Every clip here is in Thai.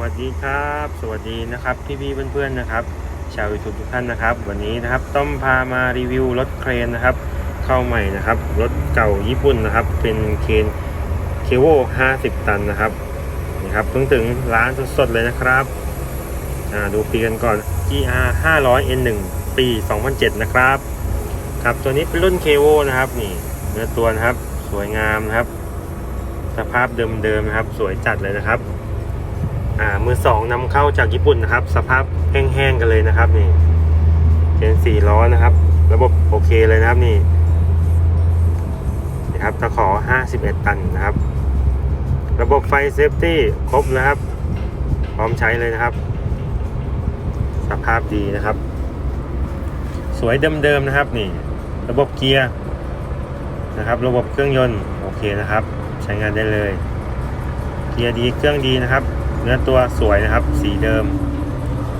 วัสดีครับ สวัสดีนะครับพี่พี่เพื่อนๆนะครับ ชาวยูทูบทุกท่านนะครับ วันนี้นะครับต้อมพามารีวิวรถเครนนะครับ เข้าใหม่นะครับรถเก่าญี่ปุ่นนะครับ เป็นเครนเคโว50 ตันนะครับนี่ครับเพิ่งถึงร้านสดๆเลยนะครับอ่าดูปีกันก่อน GR 500 N1 ปี 2007 นะครับครับตัวนี้เป็นรุ่นเคโวนะครับนี่เนื้อตัวนะครับสวยงามนะครับ สภาพเดิมๆนะครับ สวยจัดเลยนะครับ อ่ามือสองนำเข้าจากญี่ปุ่นนะครับ สภาพแห้งๆกันเลยนะครับนี่เจนสี่ล้อนะครับ ระบบโอเคเลยนะครับนี่นะครับตะขอ 51 ตันนะครับ ระบบไฟเซฟตี้ครบนะครับ พร้อมใช้เลยนะครับ สภาพดีนะครับ สวยเดิมๆนะครับนี่ ระบบเกียร์นะครับ ระบบเครื่องยนต์โอเคนะครับ ใช้งานได้เลย เกียร์ดีเครื่องดีนะครับ เนื้อตัวสวยนะครับ สีเดิม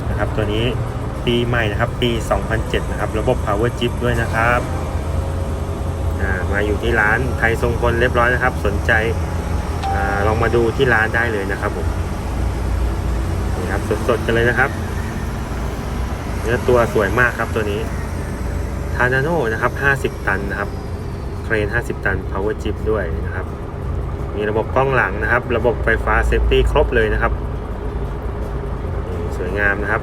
นะครับ ตัวนี้ปีใหม่นะครับ ปี 2007 นะครับ ระบบ power chip ด้วยนะครับมาอยู่ที่ร้านไทยทรงพลเรียบร้อยนะครับ สนใจอลองมาดูที่ร้านได้เลยนะครับผมนี่ครับสดๆกันเลยนะครับ เนื้อตัวสวยมากครับตัวนี้ทานาโนนะครับ 50 ตันนะครับ เครน 50 ตัน power chip ด้วยนะครับ มีระบบกล้องหลังนะครับ ระบบไฟฟ้าเซฟตี้ครบเลยนะครับ สวยงามนะครับ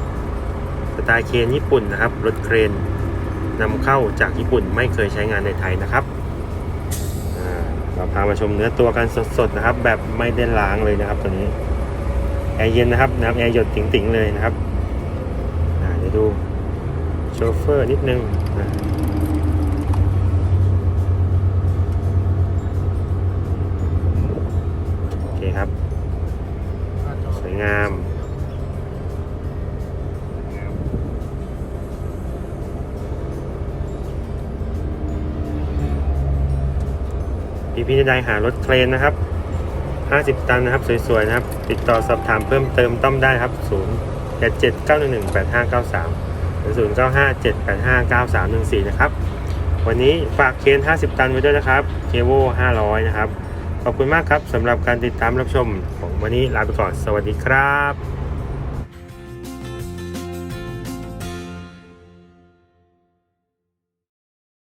สไตล์เครนญี่ปุ่นนะครับ รถเครนนำเข้าจากญี่ปุ่นไม่เคยใช้งานในไทยนะครับเราพามาชมเนื้อตัวกันสดๆนะครับ แบบไม่ได้ล้างเลยนะครับตัวนี้แอร์เย็นนะครับน้ำแอร์หยดติ๋งๆเลยนะครับเดี๋ยวดูโชเฟอร์นิดนึงนะ งาม พี่พี่ใดหารถเครนนะครับ 50 ตันนะครับ สวย ๆ นะครับ ติดต่อสอบถามเพิ่มเติมต้อมได้ครับ 0 8 7 9 1 1 8 5 9 3 หรือ 0 9 5 7 8 5 9 3 1 4 นะครับ วันนี้ฝากเคน50 ตันไว้ด้วยนะครับ เคโว500 นะครับ ขอบคุณมากครับสำหรับการติดตามรับชม ผมวันนี้ลาไปก่อน สวัสดีครับ